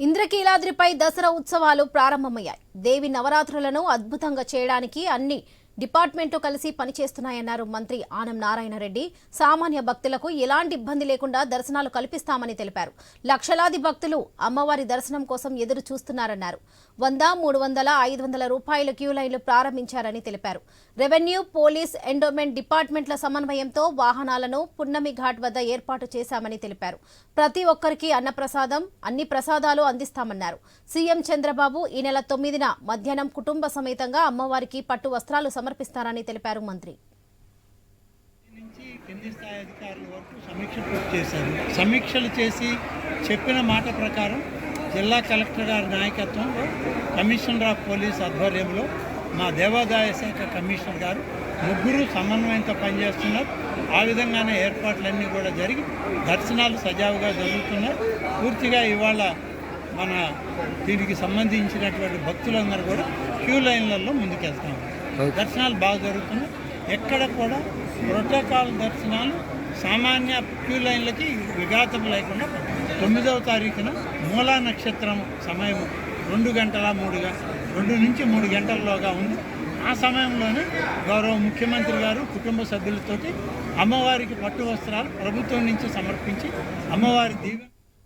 ఇంద్రకీలాద్రిపై దసరా ఉత్సవాలు ప్రారంభమయ్యాయి. దేవి నవరాత్రులను అద్భుతంగా చేయడానికి అన్ని డిపార్ట్మెంట్తో కలిసి పనిచేస్తున్నాయన్నారు మంత్రి ఆనం నారాయణరెడ్డి సామాన్య భక్తులకు ఎలాంటి ఇబ్బంది లేకుండా దర్శనాలు కల్పిస్తామని తెలిపారు. లక్షలాది భక్తులు అమ్మవారి దర్శనం కోసం ఎదురు చూస్తున్నారన్నారు. వంద మూడు వందల ఐదు వందల రూపాయల క్యూ లైన్లు ప్రారంభించారని తెలిపారు. రెవెన్యూ పోలీస్ ఎండోమెంట్ డిపార్ట్మెంట్ల సమన్వయంతో వాహనాలను పున్నమి ఘాట్ వద్ద ఏర్పాటు చేశామని తెలిపారు. ప్రతి ఒక్కరికి అన్నప్రసాదం అన్ని ప్రసాదాలు అందిస్తామన్నారు. సీఎం చంద్రబాబు ఈ నెల తొమ్మిదిన మధ్యాహ్నం కుటుంబ సమేతంగా అమ్మవారికి పట్టు వస్త్రాలు సమర్పిస్తారని తెలిపారు మంత్రి. నుంచి కింది స్థాయి అధికారుల వరకు సమీక్ష పూర్తి చేశారు. సమీక్షలు చేసి చెప్పిన మాట ప్రకారం జిల్లా కలెక్టర్ గారి నాయకత్వంలో కమిషనర్ ఆఫ్ పోలీస్ ఆధ్వర్యంలో మా దేవాదాయ శాఖ కమిషనర్ గారు ముగ్గురు సమన్వయంతో పనిచేస్తున్నారు. ఆ విధంగానే ఏర్పాట్లన్నీ కూడా జరిగి దర్శనాలు సజావుగా జరుగుతున్నాయి పూర్తిగా ఇవాళ మన దీనికి సంబంధించినటువంటి భక్తులందరూ కూడా క్యూ లైన్లలో ముందుకెళ్తాము దర్శనాలు బాగా జరుగుతున్నాయి. ఎక్కడ కూడా ప్రోటోకాల్ దర్శనాలు సామాన్య క్యూ లైన్లకి విఘాతం లేకుండా తొమ్మిదవ తారీఖున మూలా నక్షత్రం సమయం రెండు గంటల మూడు రెండు నుంచి మూడు గంటల్లోగా ఉంది. ఆ సమయంలోనే గౌరవ ముఖ్యమంత్రి గారు కుటుంబ సభ్యులతోటి అమ్మవారికి పట్టు వస్త్రాలు ప్రభుత్వం నుంచి సమర్పించి అమ్మవారి దీవెన